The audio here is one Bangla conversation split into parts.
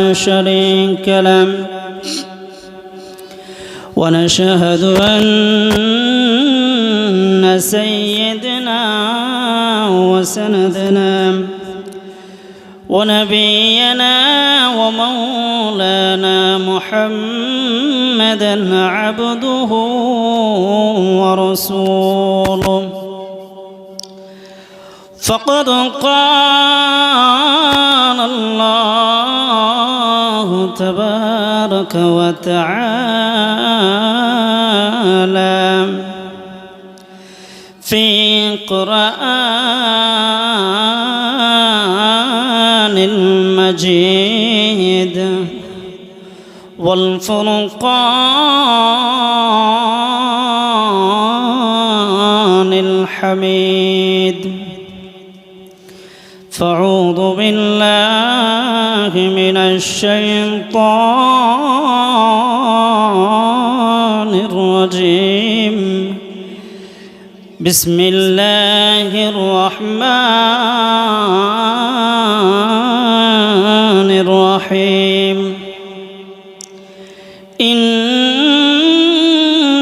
شريك له ونشهد أن سيدنا وسندنا ونبينا ومولانا محمدا عبده ورسوله. فقد قال الله تبارك وتعالى. في قرآن المجيد والفرقان الحميد. فأعوذ بالله من الشيطان الرجيم. بسم الله الرحمن الرحيم. إن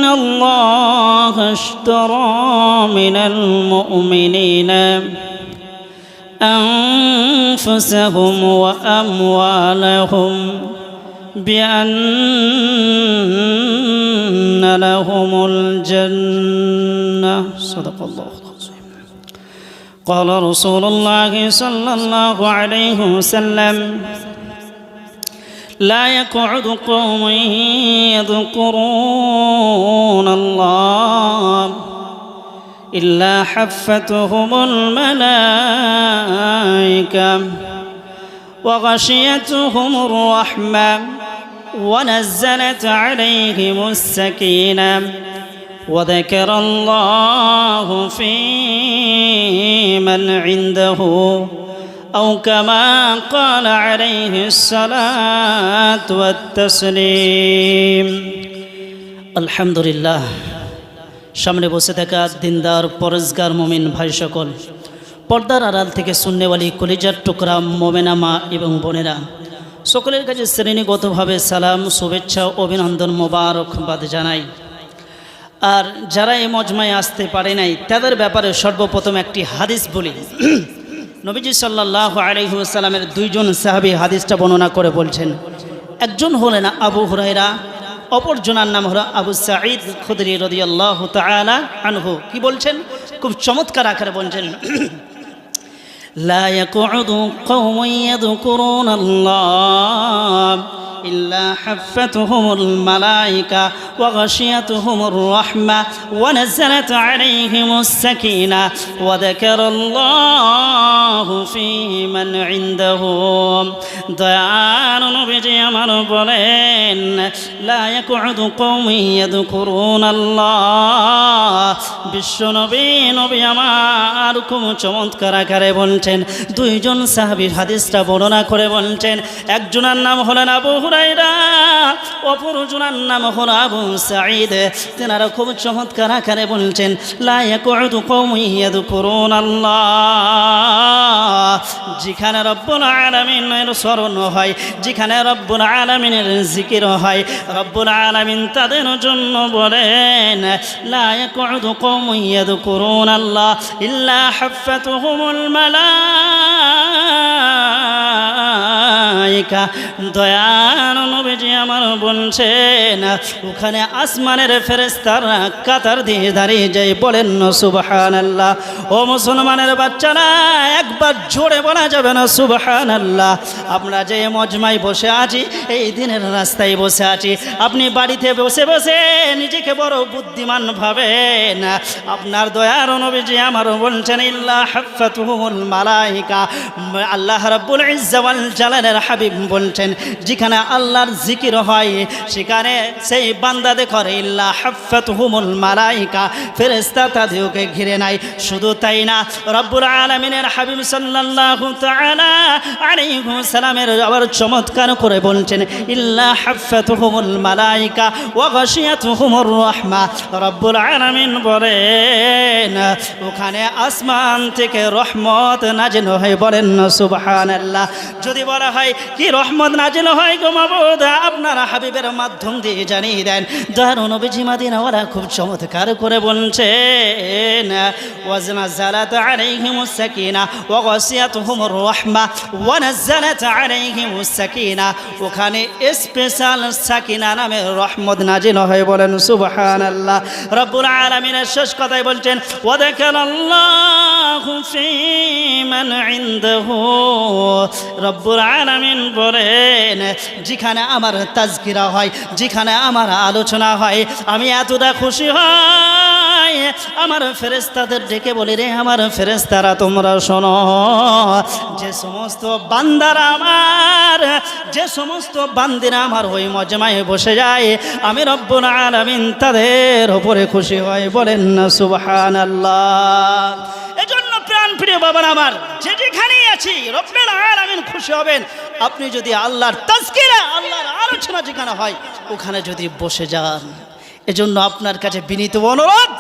الله اشترى من المؤمنين أنفسهم وأموالهم بأن لهم الجنة. صدق الله العظيم. قال رسول الله صلى الله عليه وسلم لا يقعد قوم يذكرون الله إلا حفتهم الملائكة. وغشيتهم الرحمة ونزلت عليهم السكينة وذكر الله في من عنده أو كما قال عليه الصلاة والتسليم الحمد لله সামনে বসে থাকা দিনদার পরজগার মমিন ভাই সকল পর্দার আড়াল থেকে সুন্নেওয়ালি কলিজার টুকরা মোমেনা মা এবং বোনেরা। সকলের কাছে শ্রেণীগতভাবে সালাম, শুভেচ্ছা, অভিনন্দন মোবারকবাদ জানাই। আর যারা এই মজমায় আসতে পারে নাই, তাদের ব্যাপারে সর্বপ্রথম একটি হাদিস বলি। নবীজি সাল্লাহ আলহিহাস্লামের দুইজন সাহাবি হাদিসটা বর্ণনা করে বলছেন, একজন হলেন আবু হুরাইরা অপরজনার নাম হলো আবু সাঈদ খুদরি রদিয়াল্লাহ তাআলা আনহু। কি বলছেন? খুব চমৎকার আকারে বলছেন। لا يقعد قوم يذكرون الله. إلا حفتهم الملائكة وغشيتهم الرحمة ونزلت عليهم السكينة وذكر الله في من عنده দয়ান নবীজি আমার বলেন লা ইয়াকুদু কওমি ইয়াযকুরুন আল্লাহ বিশ্ব নবী নবী আমার খুব চমৎকার আকারে বলছেন দুইজন সাহাবীর হাদিসটা বর্ণনা করে বলছেন একজনের নাম হলেন আবু হুরাইরা অপরজনের নাম হলো আবু সাঈদ। তেনারা খুব চমৎকার আকারে বলছেন, লা ইয়াকুদু কওমি ইয়াযকুরুন আল্লাহ যেখানে রব্বুল আলামিনের স্মরণ হয়, যেখানে রব্বুল আলামিনের জিকির হয়, রব্বুল আলামিন তাদের জন্য বলেন, লা ইয়াকুদু কওমুন ইয়াযকুরুন আল্লাহ ইল্লা হাফাতুহুমুল মালাইকা। দয়ান নবীজি আমার বলছেন ওখানে আসমানের ফেরেস্তারা কাতার দিয়ে দাঁড়িয়ে যায় বলেন সুবহানাল্লাহ। ও মুসলমানের বাচ্চারা, একবার জোরে বলা যাবে না সুবহান আল্লাহ আমরা যে মজমায় বসে আছি, এই দিনের রাস্তায় বসে আছি। আপনি বাড়িতে বসে বসে নিজেকে বড় বুদ্ধিমান ভাবেন। আপনার দয়ার নবীজি আমারও বলছেন, ইল্লা হাফাতুহুল মালাইকা। আল্লাহ রাব্বুল ইজ্জাওয়াল জালালের হাবিব বলছেন, যেখানে আল্লাহর জিকির হয়, সেখানে সেই বান্দাদে করে ইল্লা হাফাতুহুমুল মালাইকা ফেরেশতা তাদেরকে ঘিরে নাই শুধু তাই না, রব্বুল আলামিনের হাবিব আলাইহি সালামের আবার চমৎকার করে বলছেন, ইল্লা হাফাতুহুমুল মালাইকা ওয়া গাশিয়াতুহুমুর রাহমা রব্বুল আলামিন বলেন, ওখানে আসমান থেকে রহমত নাজিল হয়, বলেন সুবহানাল্লাহ। যদি বলা হয়, কি রহমত নাজিল হয় গো মাবুদ? আপনার হাবিবের মাধ্যম দিয়ে জানিয়ে দেন দয়ার নবীজি মাদিনাওয়ালা খুব চমৎকার করে বলছেন, ওয়াজনাজালাত আলাইহিমুস সাকিনা, ওয়া গাসিয়াতুহুমুর রাহমা, ওয়া নাযালাত আলাইহিমুস সাকিনা। ওখানে স্পেশাল সাকিনা নামের রহমত নাজিল হয়, বলেন, সুবহানাল্লাহ। রব্বুল আলামিনের শেষ কথাই বলছেন ওয়া যাকারাল্লাহু ফী মান ইনদাহু রব্বুল আলামিন বলেন, যেখানে আমার তাজকিরা হয়, যেখানে আমার আলোচনা হয়, আমি এতটা খুশি হয় আমার ফেরেস্তাদের ডেকে বলি, রে আমার ফেরেস্তারা তোমরা শোনো, যে সমস্ত বান্দারা আমার, যে সমস্ত বান্দিরা আমার ওই মজমায় বসে যায়, আমি রব্বুল আলামিন তাদের ওপরে খুশি হয়। বলেন না, সুবহানাল্লাহ। এজন্য প্রাণ প্রিয় বাবার আমার যে যেখানেই আছি রব্বের আলামিন খুশি হবেন। আপনি যদি আল্লাহর তাজকিরা, আল্লাহর আলোচনা যেখানে হয়, ওখানে যদি বসে যান। এজন্য আপনার কাছে বিনীত অনুরোধ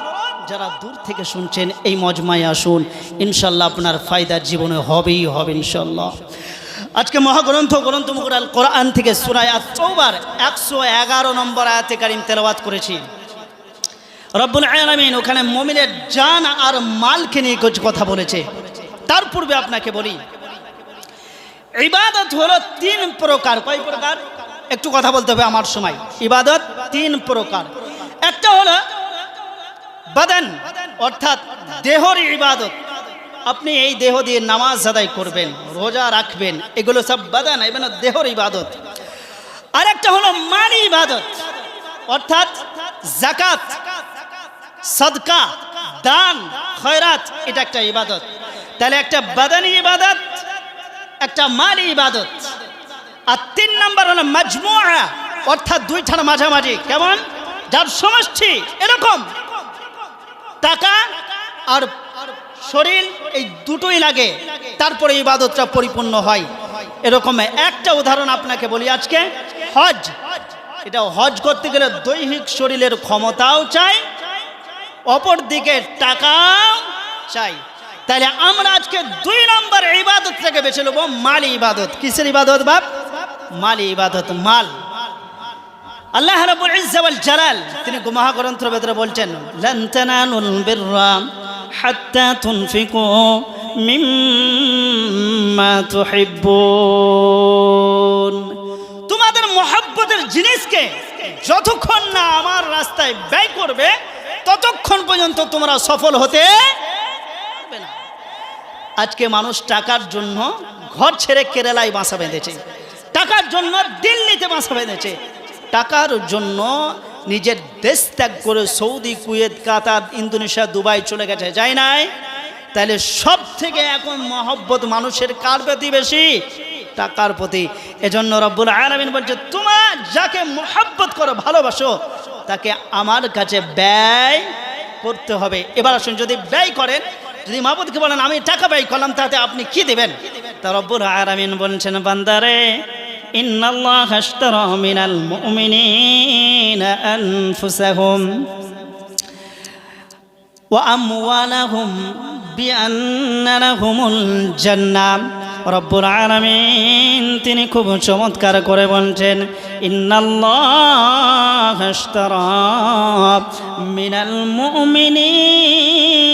যারা দূর থেকে শুনছেন, এই মজমায় আসুন। ইনশাল্লাহ আপনার ফায়দা জীবনে হবেই হবে, ইনশাল্লাহ। আজকে মহাগ্রন্থ গ্রন্থ মুকুর আল কোরআন থেকে সুরায় চৌবার একশো এগারো নম্বর আয়াতে কারিম তেলাওয়াত করেছি। রব্বুল আলামিন ওখানে মমিনের জান আর মালকে নিয়ে কিছু কথা বলেছে। তার পূর্বে আপনাকে বলি, ইবাদত হলো তিন প্রকার। কয় প্রকার? একটু কথা বলতে হবে আমার সময়। ইবাদত তিন প্রকার। একটা হলো বাদান, অর্থাৎ দেহর ইবাদত। আপনি এই দেহ দিয়ে নামাজ আদায় করবেন, রোজা রাখবেন, এগুলো সব বাদান এবার দেহর ইবাদত। আরেকটা হলো মানি ইবাদত, অর্থাৎ জাকাত সদকা, দান, খয়রাত, এটা একটা ইবাদত। তাহলে একটা বাদানি ইবাদত, একটা মানি ইবাদত। আর তিন নম্বর হলো মাজমুআ, অর্থাৎ দুইটার মাঝামাঝি, কেমন? যার সমষ্টি এরকম। টাকা আর শরীর এই দুটোই লাগে। তারপরে ইবাদতটা পরিপূর্ণ হয়। এরকম একটা উদাহরণ আপনাকে বলি আজকে। হজ। এটা হজ করতে গেলে দৈহিক শরীরের ক্ষমতাও চাই, অপর দিকে টাকাও চাই। তাহলে আমরা আজকে দুই নম্বর ইবাদত থেকে বেছে নেব, মালি ইবাদত। কিসের ইবাদত বাপ? মালি ইবাদত, মাল। আল্লাহ রাব্বুল ইজ্জা ওয়াল জালাল, তিনি গুমাহা গ্রন্থের ভেতরে বলছেন, লান তানালুল বিররা হাত্তা তুনফিকু মিম্মা তুহিব্বুন। তোমাদের মহাব্বতের জিনিসকে যতক্ষণ না আমার রাস্তায় ব্যয় করবে, ততক্ষণ পর্যন্ত তোমরা সফল হতে পারবে না। আজকে মানুষ টাকার জন্য ঘর ছেড়ে কেরালায় বাসা বেঁধেছে। টাকার জন্য দিল্লিতে বাসা বেঁধেছে। টাকার জন্য নিজের দেশ ত্যাগ করে Saudi, Kuwait, Qatar, Indonesia, Dubai চলে গেছে, যায় নাই? তাহলে সব থেকে এখন মহব্বত মানুষের কার প্রতি বেশি? টাকার প্রতি। এজন্য রব্বুল আলামিন বলছে, তোমার যাকে মহব্বত করো, ভালোবাসো, তাকে আমার কাছে ব্যয় করতে হবে। এবার আসুন, যদি ব্যয় করেন, যদি মাহবুদকে বলেন, আমি টাকা ব্যয় করলাম, তাতে আপনি কি দেবেন? তা রব্বুল আলামিন বলছেন, বান্দারে ইন্নাল্লাহ আশতারা মিনাল মুমিনিনা আনফুসাহুম وأموالهم بأن لهم الجنة রব্বুল আলামিন তিনি খুব চমৎকার করে বলছেন ইন্নাল্লাহ আশতারা মিনাল মুমিনিনা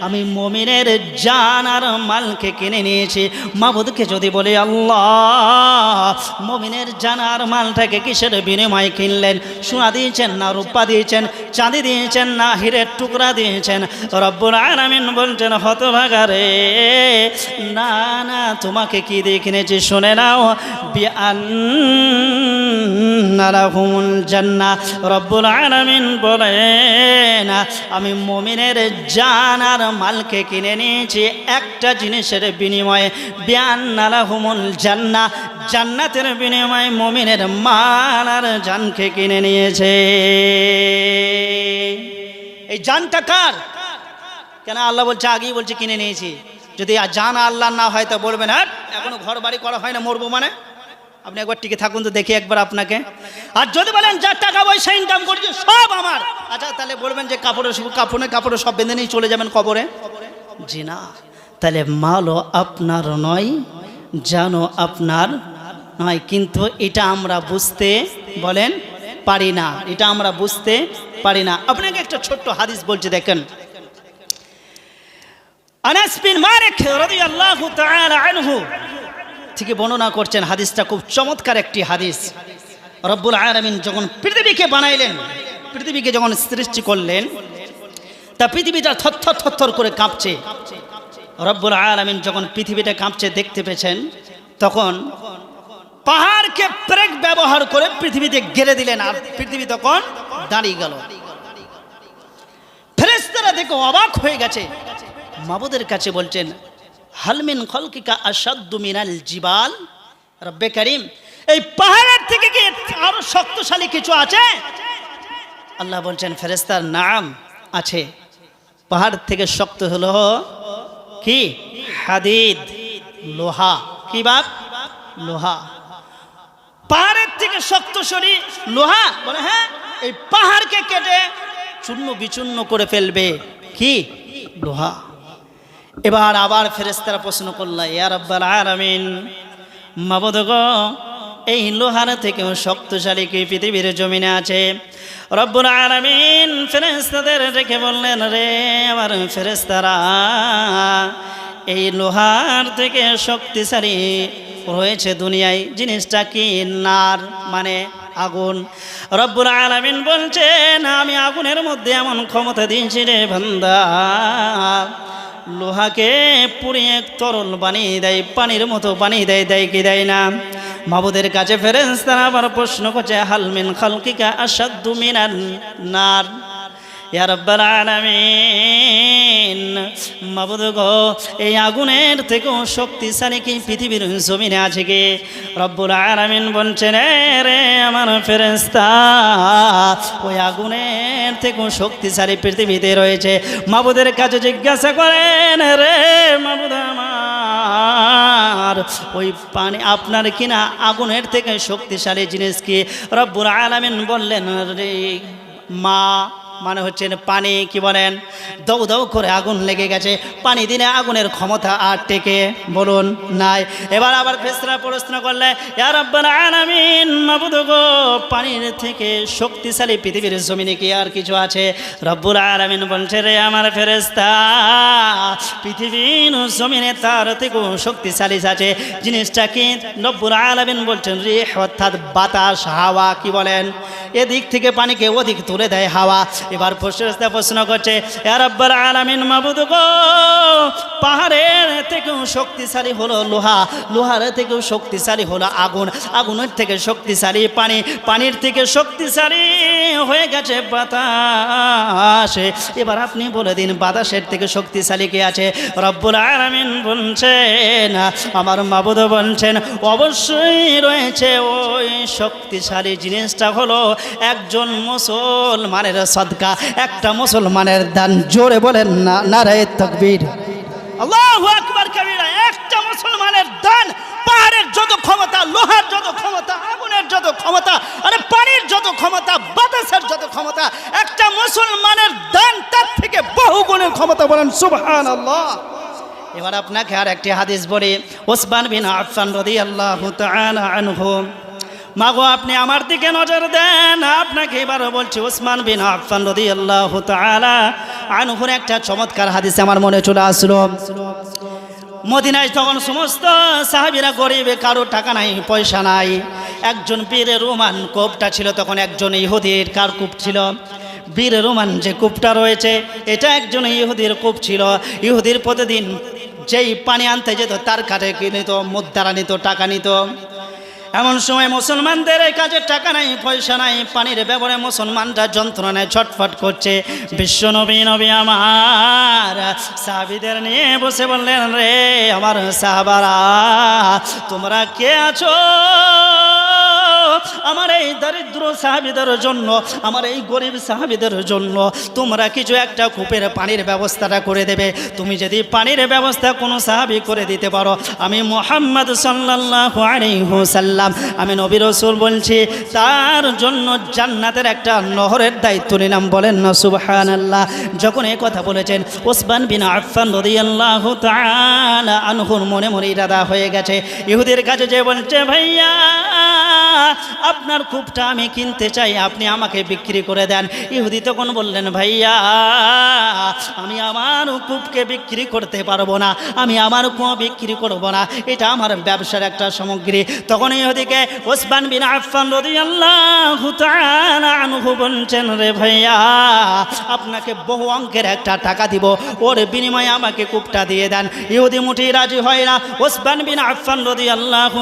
আমি মুমিনের জান আর মালকে কিনে নিয়েছি। মাবুদকে যদি বলি, আল্লাহ, মুমিনের জান আর মালটাকে কিসের বিনিময়ে কিনলেন? সোনা দিয়েছেন না রূপা দিয়েছেন, চাঁদি দিয়েছেন না হিরের টুকরা দিয়েছেন? রব্বুল আলামিন বলছেন, হতভাগারে, না না, তোমাকে কি দিয়ে কিনেছি শুনে নাও। বিআন্নালাহুমুল জান্নাহ। রব্বুল আলামিন বলেন, আমি মুমিনের জান আর মালকে কিনে নিয়েছি একটা জিনিসের বিনিময়ে বিআন্নালাহুমুল জান্নাহ জান্নাতের বিনিময়ে মুমিনের মাল আর জানকে কিনে নিয়েছে। এই জানটা কার? কেন আল্লাহ বলছে, আগেই বলছে কিনে নিয়েছি। যদি আর জান আল্লাহ না হয় তা বলবেন হ্যাঁ এখনও ঘর বাড়ি করা হয় না মরবো মানে? আপনি একবার টিকে থাকুন তো দেখি একবার আপনাকে। আর যদি বলেন যা টাকা পয়সা ইনকাম করছি, সব আমার। আচ্ছা তাহলে বলবেন যে কাপড়ে কাপড়ে কাপড়ে সব বেঁধে নিয়ে চলে যাবেন কবরে? জি না। তাহলে মালও আপনার নয় জানো আপনার নয়। কিন্তু এটা আমরা বুঝতে বলেন পারি না। এটা আমরা বুঝতে পারি না। আপনাকে একটা ছোট্ট হাদিস বলছি, দেখেন। আনাস বিন মালিক রাদিয়াল্লাহু তাআলা আনহু থেকে বর্ণনা করছেন হাদিসটা খুব চমৎকার একটি হাদিস। রব্বুল আলামিন যখন পৃথিবীকে বানাইলেন, পৃথিবীকে যখন সৃষ্টি করলেন, তা পৃথিবীটা থরথর থরথর করে কাঁপছে। রব্বুল আলামিন যখন পৃথিবীটা কাঁপছে, দেখতে পেয়েছেন, তখন পাহাড়কে প্রেক ব্যবহার করে পৃথিবীতে গেড়ে দিলেন আর পৃথিবী তখন দাঁড়িয়ে গেল। ফেরেস্তারা দেখে অবাক হয়ে গেছে। মাবুদের কাছে বলছেন হালমিন খলকিকা আসাদ্দু মিনাল জিবাল। রব্বে করিম, এই পাহাড়ের থেকে কি আরও শক্তিশালী কিছু আছে? আল্লাহ বলছেন ফেরেস্তার নাম আছে। পাহাড় থেকে শক্ত হলো কি? হাদিদ, লোহা। কি বাপ? লোহা। পাহাড়ের থেকে শক্তশরী লোহা? বলে হ্যাঁ এই পাহাড়কে কেটে চূর্ণ বিচূর্ণ করে ফেলবে। কি? লোহা। এবার আবার ফেরেস্তারা প্রশ্ন করল, ইয়া রব্বাল আলামিন এই লোহার থেকেও শক্তিশালী কি পৃথিবীর জমিনে আছে? রব্বুল আলামিন ফেরেস্তাদের রেখে বললেন, রে আমার ফেরেস্তারা এই লোহার থেকে শক্তিশালী রয়েছে দুনিয়ায় জিনিসটা কি নার মানে আগুন? রব্বুল আলামিন বলছেন, আমি আগুনের মধ্যে এমন ক্ষমতা দিয়েছি রে বান্দা লোহাকে পুড়িয়ে তরল বানিয়ে দেয়, পানির মতো বানিয়ে দেয় দেয় কি দেয় না? মাবুদের কাছে ফেরেন্স তারা আবার প্রশ্ন করছে হালমিন খালকিকা আসাদ্দু মিনার নার? ইয়া রব্বাল আলামিন। মাবুদ গো, এই আগুনের থেকেও শক্তিশালী কি পৃথিবীর জমিনে আছে কি? রব্বুল আলামিন বলছেন, "এ রে আমার ফেরেশতা, ওই আগুনের থেকেও শক্তিশালী পৃথিবীতে রয়েছে। মাবুদের কাছে জিজ্ঞাসা করেন, রে মাবুদ আমার, ওই পানি আপনার কিনা আগুনের থেকে শক্তিশালী জিনিস কি? রব্বুল আলামিন বললেন, রে মা মানে হচ্ছেন পানি, কি বলেন? দৌ দৌ করে আগুন লেগে গেছে। পানি দিনে আগুনের ক্ষমতা আর টেকে। বলুন, নাই। এবার আবার ফেসরা প্রশ্ন করলে পানির থেকে শক্তিশালী পৃথিবীর জমিনে কি আর কিছু আছে? রব্বুল আলামিন বলছে, রে আমার ফেরেস্তা পৃথিবীর জমিনে তার থেকেও শক্তিশালী আছে। জিনিসটা কি? রব্বুল আলামিন বলছেন রে অর্থাৎ বাতাস, হাওয়া, কি বলেন? এদিক থেকে পানিকে ওদিক তুলে দেয় হাওয়া। এবার ফসরস্তা প্রশ্ন করছে আরব্বার আলামিন মাবুদ গো, পাহাড়ের থেকেও শক্তিশালী হলো লোহা, লোহার থেকেও শক্তিশালী হলো আগুন, আগুনের থেকে শক্তিশালী পানি, পানির থেকে শক্তিশালী হয়ে গেছে বাতাস। এবার আপনি বলে দিন, বাতাসের থেকে শক্তিশালী কে আছে? রব্বুল আলামিন বলছেন, আমার মাবুদ বলছেন, অবশ্যই রয়েছে ওই শক্তিশালী জিনিসটা হলো একজন মুসলমানের সদকা। একটা মুসলমানের দান, জোরে বলেন না, নারায় তকবীর। আল্লাহু আকবার, কবিরা, একটা মুসলমানের দান পাহাড়ের যত ক্ষমতা, লোহার যত ক্ষমতা, আগুনের যত ক্ষমতা, আরে পানির যত ক্ষমতা, বাতাসের যত ক্ষমতা, একটা মুসলমানের দান তার থেকে বহু গুণের ক্ষমতা বলেন সুবহানাল্লাহ। এবার আপনাকে আর একটি হাদিস বলি, ওসমান বিন আফফান রাদিয়াল্লাহু তাআলা আনহু। মাগো, আপনি আমার দিকে নজর দেন, আপনাকে এবারও বলছি, ওসমান বিন আফফান রাদিয়াল্লাহু তাআলা আনহুর একটা চমৎকার হাদিস আমার মনে চলে আসলো। মদিনায় তখন সমস্ত সাহাবিরা গরিবে, কারও টাকা নাই, পয়সা নাই, একজন বীর রোমান কোপটা ছিল, তখন একজন ইহুদির কার কূপ ছিল। বীর রোমান যে কূপটা রয়েছে, এটা একজন ইহুদির কূপ ছিল। ইহুদির প্রতিদিন যেই পানি আনতে যেত, তার কাঠে কি নিত মুদ্রা নিত, টাকা নিত। এমন সময় মুসলমানদের কাজের টাকা নাই, পয়সা নাই, পানির ব্যবহারে মুসলমানরা যন্ত্রণায় ছটফট করছে। বিশ্ব নবী নবী আমার, সাহাবিদের নিয়ে বসে বললেন, রে আমার সাহাবারা, তোমরা কে আছো? এই দরিদ্র সাহাবিদের জন্য, আমার এই গরিব সাহাবিদের জন্য তোমরা কিছু একটা কূপের পানির ব্যবস্থাটা করে দেবে। তুমি যদি পানির ব্যবস্থা কোনো সাহাবি করে দিতে পারো, আমি মোহাম্মদ আলাইহি সাল্লাম আমি নবী রসুল বলছি, তার জন্য জান্নাতের একটা নহরের দায়িত্ব নিলাম, বলেন না, সুবহানাল্লাহ। যখন এই কথা বলেছেন, ওসমান বিন আফফান রাদিয়াল্লাহু আনহুর মনে মনে ইরাদা হয়ে গেছে। ইহুদের কাছে যে বলছে, ভাইয়া আপনার কূপটা আমি কিনতে চাই, আপনি আমাকে বিক্রি করে দেন। ইহুদি তখন বললেন, ভাইয়া, আমি আমার কূপকে বিক্রি করতে পারব না, আমি আমার কুয়ো বিক্রি করব না, এটা আমার ব্যবসার একটা সামগ্রী। তখন ইহুদিকে ওসমান বিন আফফান রাদিয়াল্লাহু তাআলা আনহু বলছেন, রে ভাইয়া, আপনাকে বহু অঙ্কের একটা টাকা দিব, ওর বিনিময়ে আমাকে কূপটা দিয়ে দেন। ইহুদি মুঠি রাজি হয় না। ওসমান বিন আফফান রদি আল্লাহ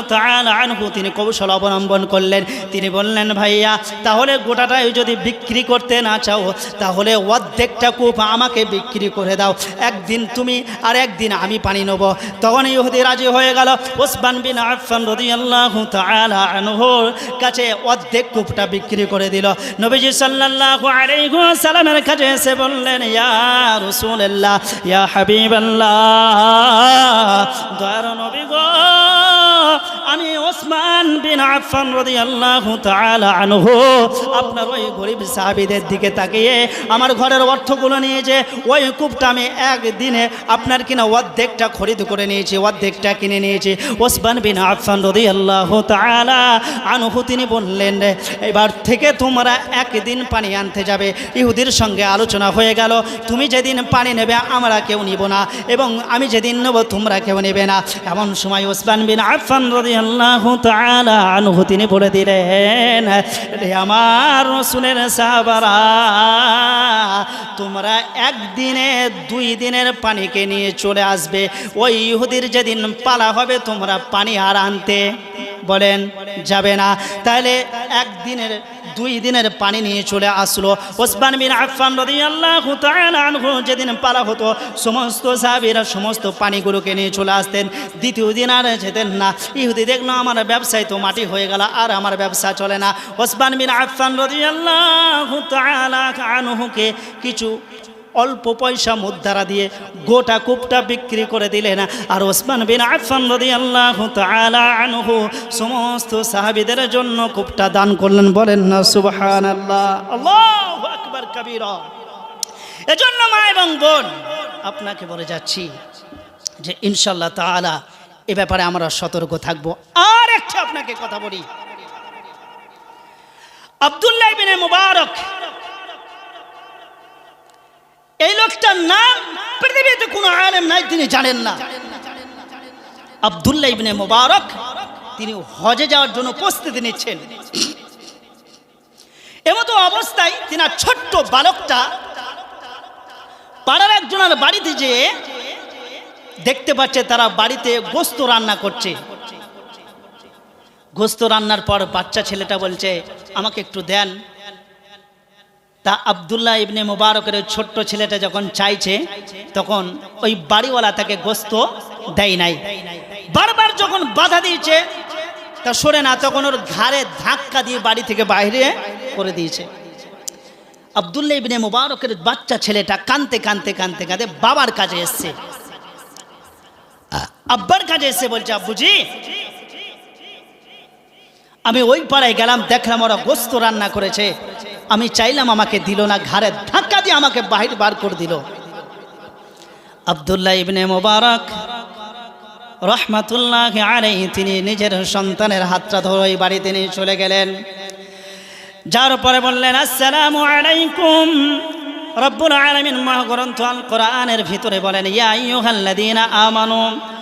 তিনি কৌশল অবলম্বন করলেন। তিনি বললেন, ভাইয়া, তাহলে গোটাটাই যদি বিক্রি করতে না চাও, তাহলে অর্ধেকটা কূপ আমাকে বিক্রি করে দাও। একদিন তুমি আর একদিন আমি পানি নেব। তখন ইহুদি রাজি হয়ে গেল। ওসমান বিন আফফান রাদিয়াল্লাহু তাআলা আনহুর কাছে অর্ধেক কূপটা বিক্রি করে দিল। নবীজি আলাইহি ওয়াসাল্লামের কাছে এসে বললেন, ইয়া রাসূলুল্লাহ, ইয়া হাবিবাল্লাহ, দয়ার নবী গো আমি ওসমান বিন আফফান রাদিয়াল্লাহু তাআলা আনহু, আপনার ওই গরিব সাহাবীদের দিকে তাকিয়ে আমার ঘরের অর্থগুলো নিয়ে যে ওই কূপটা আমি একদিনে আপনার কিনা অর্ধেকটা খরিদ করে নিয়েছি, অর্ধেকটা কিনে নিয়েছি। ওসমান বিন আফফান রাদিয়াল্লাহু তাআলা আনহু তিনি বললেন, এবার থেকে তোমরা একদিন পানি আনতে যাবে। ইহুদির সঙ্গে আলোচনা হয়ে গেল, তুমি যেদিন পানি নেবে আমরা কেউ নিব না, এবং আমি যেদিন নেব তোমরা কেউ নেবে না। এমন সময় ওসমান বিন আফফান রাজি আল্লাহ আনহু তিনি বলে দিলেন আমার রসুলের সাহাবারা, তোমরা একদিনে দুই দিনের পানিকে নিয়ে চলে আসবে। ওই ইহুদির যেদিন পালা হবে, তোমরা পানি আর আনতে বলেন যাবে না। তাহলে একদিনের দুই দিনের পানি নিয়ে চলে আসলো। ওসমান বিন আফান রাদিয়াল্লাহু তাআলা আনহু যেদিন পালা হতো, সমস্ত সাহাবীরা সমস্ত পানিগুলোকে নিয়ে চলে আসতেন। দ্বিতীয় দিন আর যেতেন না। ইহুদি দেখল, আমার ব্যবসায় তো মাটি হয়ে গেল, আর আমার ব্যবসা চলে না। ওসমান বিন আফান রাদিয়াল্লাহু তাআলা আনহুকে কিছু অল্প পয়সা মুদ্রা দিয়ে গোটা কূপটা বিক্রি করে দিলেন। আর ওসমান বিন আফফান রাদিয়াল্লাহু তাআলা আনহু সমস্ত সাহাবীদের জন্য কূপটা দান করলেন, বলেন না, সুবহানাল্লাহ। আল্লাহু আকবার কাবীরা। এজন্য মা এবং বোন, আপনাকে বলে যাচ্ছি যে ইনশাল্লাহ তাআলা এ ব্যাপারে আমরা সতর্ক থাকব। আর একটা আপনাকে কথা বলি। আব্দুল্লাহ বিন মুবারক এই লোকটার নাম পৃথিবীতে কোনো আলেম নাই, তিনি জানেন না। আবদুল্লাহ ইবনে মোবারক তিনি হজে যাওয়ার জন্য প্রস্তুতি নিচ্ছেন। এমতো অবস্থায় তিনার ছোট্ট বালকটা পাড়ার একজনের বাড়িতে যেয়ে দেখতে পাচ্ছে তারা বাড়িতে গোস্ত রান্না করছে। গোস্ত রান্নার পর বাচ্চা ছেলেটা বলছে, আমাকে একটু দেন। তা আবদুল্লাহ ইবনে মুবারকের ওই ছোট্ট ছেলেটা যখন চাইছে, তখন ওই বাড়িওয়ালা তাকে গোস্ত দেয় নাই। বারবার যখন বাধা দিয়েছে, তা সরে না, তখন ওর ঘাড়ে ধাক্কা দিয়ে বাড়ি থেকে বাইরে করে দিয়েছে। আবদুল্লাহ ইবনে মুবারকের বাচ্চা ছেলেটা কানতে কানতে কানতে কাঁদতে বাবার কাছে এসছে। আব্বার কাছে এসে বলছে, আব্বুজি, আমি ওই পাড়ায় গেলাম, দেখলাম ওরা গোস্ত রান্না করেছে। আমি চাইলাম আমাকে দিল না, ঘাড়ে ধাক্কা দিয়ে আমাকে বাহির বার করে দিল। আবদুল্লাহ ইবনে মোবারক রহমাতুল্লাহ আলাই তিনি নিজের সন্তানের হাতটা ধরে ওই বাড়িতে নিয়ে চলে গেলেন। যার পরে বললেন, আসসালামু আলাইকুম। রব্বুল আলামিন মহাগ্রন্থ আল কোরআনের ভিতরে বলেন, ইয়া আইয়ুহাল্লাযীনা আমানু।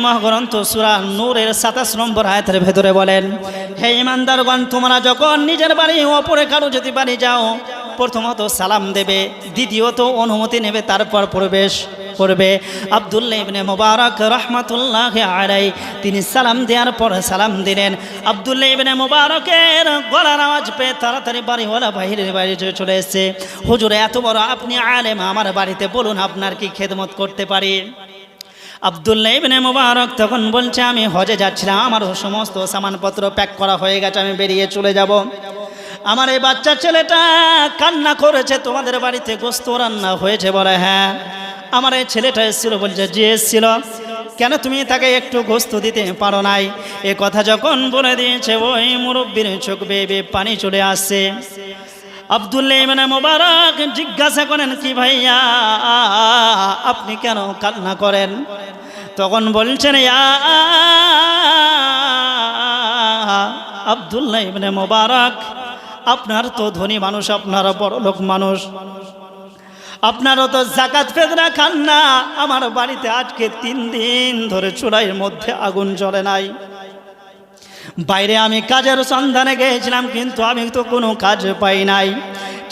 মহাগ্রন্থ সূরা নূরের 27 নম্বর আয়াতের ভিতরে বলেন, হে ইমানদারগণ, তোমরা যখন নিজের বাড়ি অপরে কারও যদি বাড়ি যাও, প্রথমত সালাম দেবে, দ্বিতীয়ত অনুমতি নেবে, তারপর প্রবেশ। পড়বে। আবদুল্লাহ ইবনে মোবারক রহমতুল্লাহ আলাই তিনি সালাম দেওয়ার পরে সালাম দিলেন। আবদুল্লাহ ইবনে মোবারকের গলার আওয়াজ পেয়ে তাড়াতাড়ি বাড়িওয়ালা বাহিরের বাইরে চলে এসেছে। হুজুর, এত বড় আপনি আলেম, আমার বাড়িতে বলুন আপনার কি খেদমত করতে পারি? আবদুল্লাহ ইবনে মোবারক তখন বলছে, আমি হজে যাচ্ছিলাম, আমার সমস্ত সামানপত্র প্যাক করা হয়ে গেছে, আমি বেরিয়ে চলে যাব। আমার এই বাচ্চা ছেলেটা কান্না করেছে, তোমাদের বাড়িতে গোস্ত রান্না হয়েছে বলে হ্যাঁ। আমার এই ছেলেটা এসেছিল বলছে যে এসেছিল। কেন তুমি তাকে একটু গোস্ত দিতে পারো নাই? এ কথা যখন বলে দিয়েছে, ওই মুরব্বীর চোখ বেয়ে পানি চলে আসছে। আবদুল্লাহ মানে মোবারক জিজ্ঞাসা করেন, কি ভাইয়া, আপনি কেন কান্না করেন? তখন বলছেন, ইয়া আবদুল্লাহ মোবারক আপনার তো ধনী মানুষ আপনার বড় লোক মানুষ। আপনারও তো জাকাত ফেদরা খান না। আমার বাড়িতে আজকে তিন দিন ধরে চুলাইয়ের মধ্যে আগুন জ্বলে নাই। বাইরে আমি কাজের সন্ধানে গিয়েছিলাম, কিন্তু আমি তো কোনো কাজ পাই নাই।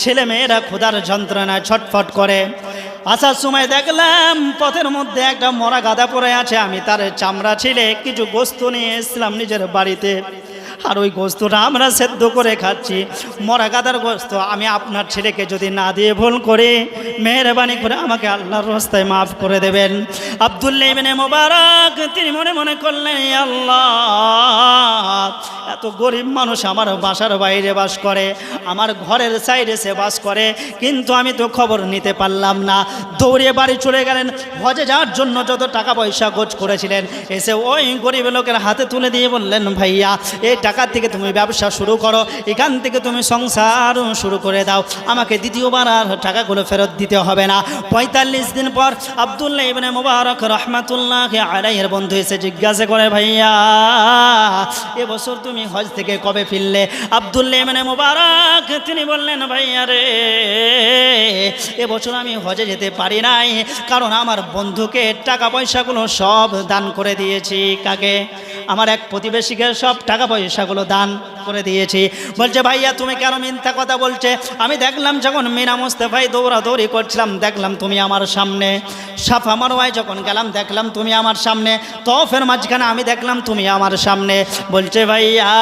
ছেলে মেয়েরা ক্ষুধার যন্ত্রণায় ছটফট করে। আসার সময় দেখলাম পথের মধ্যে একটা মরা গাদা পড়ে আছে। আমি তার চামড়া ছিলে কিছু বস্তু নিয়ে এসেছিলাম নিজের বাড়িতে। আর ওই গোস্তটা আমরা সেদ্ধ করে খাচ্ছি। মরা গাদার গোস্ত আমি আপনার ছেলেকে যদি না দিয়ে ভুল করে, মেহরবানি করে আমাকে আল্লাহর রাস্তায় মাফ করে দেবেন। আবদুল্লাহ ইবনে মোবারক, তিনি মনে মনে করলেন "ইয়া আল্লাহ, এত গরিব মানুষ আমার বাসার বাইরে বাস করে, আমার ঘরের সাইডে সে বাস করে, কিন্তু আমি তো খবর নিতে পারলাম না। দৌড়ে বাড়ি চলে গেলেন। হজে যাওয়ার জন্য যত টাকা পয়সা গোছ করেছিলেন, এসে ওই গরিব লোকের হাতে তুলে দিয়ে বললেন, ভাইয়া, এই টাকা থেকে তুমি ব্যবসা শুরু করো, এখান থেকে তুমি সংসার শুরু করে দাও। আমাকে দ্বিতীয়বার আর টাকাগুলো ফেরত দিতে হবে না। পঁয়তাল্লিশ দিন পর আবদুল্লাহ ইবনে মুবারক রহমাতুল্লাহ আলাইয়ের বন্ধু এসে জিজ্ঞাসা করে, ভাইয়া এবছর তুমি হজ থেকে কবে ফিরলে? আবদুল্লাহ ইবনে মুবারক তিনি বললেন, ভাইয়া রে এবছর আমি হজে যেতে পারি নাই, কারণ আমার বন্ধুকে টাকা পয়সাগুলো সব দান করে দিয়েছি। কাকে? আমার এক প্রতিবেশীকে সব টাকা পয়সাগুলো দান করে দিয়েছি। বলছে, ভাইয়া, তুমি কেন মিথ্যা কথা বলছে? আমি দেখলাম যখন মিনা মুস্তেফাই দৌড়াদৌড়ি করছিলাম, দেখলাম তুমি আমার সামনে। সাফা মারোয়ায় যখন গেলাম, দেখলাম তুমি আমার সামনে। তফের মাঝখানে আমি দেখলাম তুমি আমার সামনে। বলছে, ভাইয়া,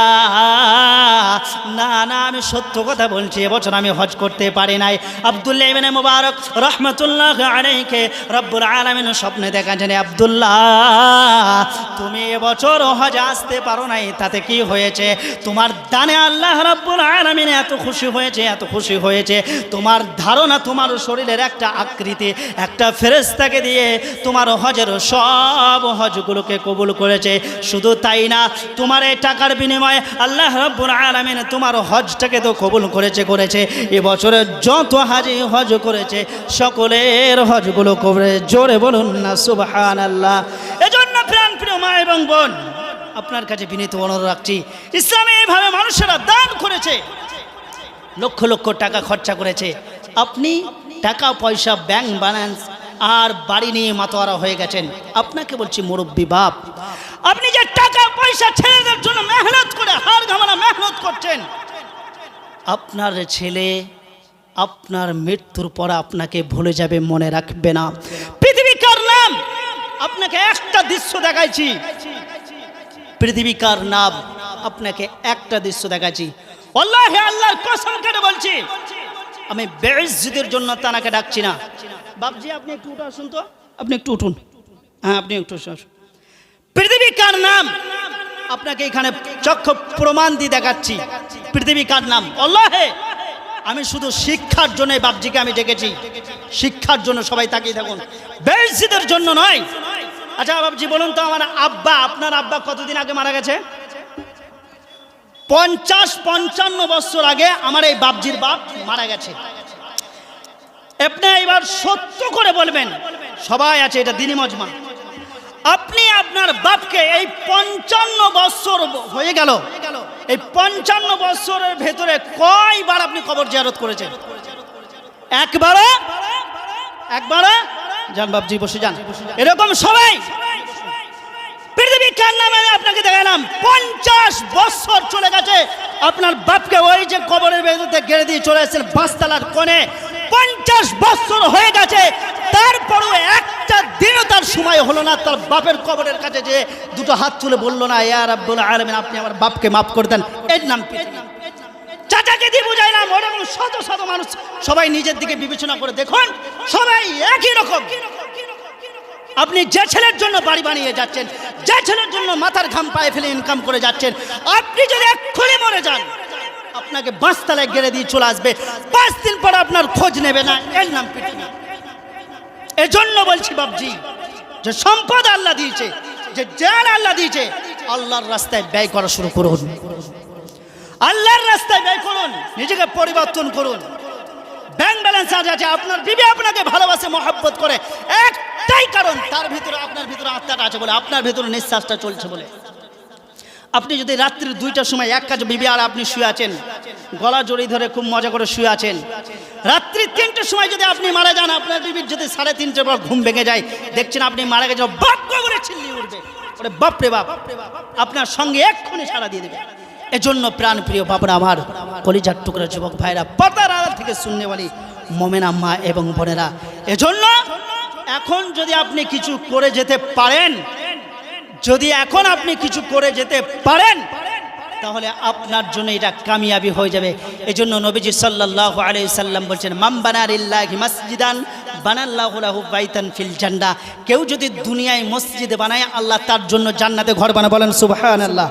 না না, আমি সত্য কথা বলছি। এবছর আমি হজ করতে পারি নাই। আবদুল্লাহ ইবনে মুবারক রহমতুল্লাহ আলাইকে রব্বুল আলামিন স্বপ্নে দেখাছেন আব্দুল্লাহ, তুমি এবছর হজ আসতে পারো নাই, তাতে কি হয়েছে। তোমার দানে আল্লাহ রব্বুল আলামিন এত খুশি হয়েছে, এত খুশি হয়েছে। তোমার ধারণা তোমার শরীরের একটা আকৃতি, একটা ফেরেস্তাকে দিয়ে তোমার হজের সব হজগুলোকে কবুল করেছে। শুধু তাই না, তোমার এই টাকার বিনিময়ে আল্লাহ রব্বুল আলামিন তোমার হজটাকে তো কবুল করেছে করেছে। এবছরে যত হাজি হজ করেছে, সকলের হজগুলো করে জোরে বলুন না সুবহান আল্লাহ এজন্য প্রাণ প্রিয় মা এবং বোন আপনার কাছে বিনীত অনুরোধ রাখছি। ইসলামে এইভাবে মানুষেরা দান করেছে, লক্ষ লক্ষ টাকা খরচা করেছে। আপনি টাকা, পয়সা ব্যাংক ব্যালেন্স আর বাড়ি নিয়ে মাতোয়ারা হয়ে গেছেন। আপনাকে বলছি মুরব্বী বাপ, আপনি যে টাকা, পয়সা ছেলেদের জন্য মেহনত করে হার ঘামানা মেহনত করছেন, আপনার ছেলে আপনার মৃত্যুর পর আপনাকে ভুলে যাবে, মনে রাখবে না। পৃথিবীকার নাম? আপনাকে একটা দৃশ্য দেখাইছি। পৃথিবীকার নাম আপনাকে একটা দৃশ্য দেখাচ্ছি। আল্লাহ আল্লাহর কসম কেটে বলছি। আমি বেইজ্জতের জন্য তানাকে ডাকছি না। বাপজি আপনি একটু উঠে আসুন তো। আপনি একটু উঠুন। হ্যাঁ আপনি একটু আসুন পৃথিবীকার নাম আপনাকে এখানে চক্ষ প্রমাণ দিয়ে দেখাচ্ছি। পৃথিবীকার নাম আল্লাহে। আমি শুধু শিক্ষার জন্য এই বাপজিকে আমি ডেকেছি। শিক্ষার জন্য সবাই তাকিয়ে থাকুন। বেইজ্জতের জন্য নয় আচ্ছা বাবজি, বলুন তো আমার আব্বা, আপনার আব্বা কতদিন আগে মারা গেছে? পঞ্চাশ পঞ্চান্ন বছর আগে আমার এই বাপজির বাপ মারা গেছে। আপনি এবার সত্য করে বলবেন, সবাই আছে, এটা দিনী মজমা। আপনি আপনার বাপকে এই পঞ্চান্ন বছর হয়ে গেল, এই পঞ্চান্ন বছরের ভেতরে কয়বার আপনি কবর জিয়ারত করেছেন? একবারে একবারে যান বাবজি বসে যান। এরকম সবাই পৃথিবী নামে আপনাকে পঞ্চাশ চলে গেছে। আপনার বাপকে ওই যে কবরের গেড়ে দিয়ে চলে পঞ্চাশ হয়ে গেছে। তারপরও একটা দিনও তার সময় হলো না। তার বাপের কবরের কাছে যে দুটো হাত তুলে বলল না আপনি আমার বাপকে মাফ করে দেন। এর নাম চাচাকে দিয়ে বুঝাই না ওরকম শত শত মানুষ সবাই নিজের দিকে বিবেচনা করে দেখুন, সবাই একই রকম। আপনি যে ছেলের জন্য বাড়ি বানিয়ে যাচ্ছেন, যে ছেলের জন্য মাথার ঘাম পায়ে ফেলে ইনকাম করে যাচ্ছেন, আপনি যদি এক্ষুনি মরে যান, আপনাকে বাঁশতলায় গেড়ে দিয়ে চলে আসবে। পাঁচ দিন পর আপনার খোঁজ নেবে না, এর নাম পৃথিবী এজন্য বলছি বাবজি যে সম্পদ আল্লাহ দিয়েছে, যে জ্ঞান আল্লাহ দিয়েছে, আল্লাহর রাস্তায় ব্যয় করা শুরু করুন। আল্লাহর রাস্তায় ব্যয় করুন নিজেকে পরিবর্তন করুন ব্যাংক ব্যালেন্স আজ আছে আপনার বিবি আপনাকে ভালোবাসে মহাব্বত করে একটাই কারণ তার ভিতরে আপনার ভিতরে আত্মাটা আছে বলে আপনার ভিতরে নিঃশ্বাসটা চলছে বলে আপনি যদি রাত্রির দুইটার সময় এক কাজ বিবি আর আপনি শুয়ে আছেন গলা জড়িয়ে ধরে খুব মজা করে শুয়ে আছেন রাত্রি তিনটের সময় যদি আপনি মারা যান আপনার বিবির যদি সাড়ে তিনটের পর ঘুম ভেঙে যায় দেখছেন আপনি মারা গেছেন বাপ করে চিল্লিয়ে উঠবে ওরে বাপ রে বাপ আপনার সঙ্গে এক্ষুনি সারা দিয়ে দেবে এজন্য প্রাণ প্রিয় বাপরা আমার, কলিজার টুকরা যুবক ভাইরা, পর্দার আড়াল থেকে শুনলে বলি, মোমেনা মা এবং বোনেরা, এজন্য এখন যদি আপনি কিছু করে যেতে পারেন, যদি এখন আপনি কিছু করে যেতে পারেন, তাহলে আপনার জন্য এটা কামিয়াবি হয়ে যাবে। এই জন্য নবীজি সাল্লাহ আলি সাল্লাম বলছেন মাম বানারিল্লাহি মসজিদান, বানাল্লাহু লাহু বাইতান ফিল জান্নাহ কেউ যদি দুনিয়ায় মসজিদ বানায়, আল্লাহ তার জন্য জান্নাতে ঘর বানা বলেন, সুবহানাল্লাহ।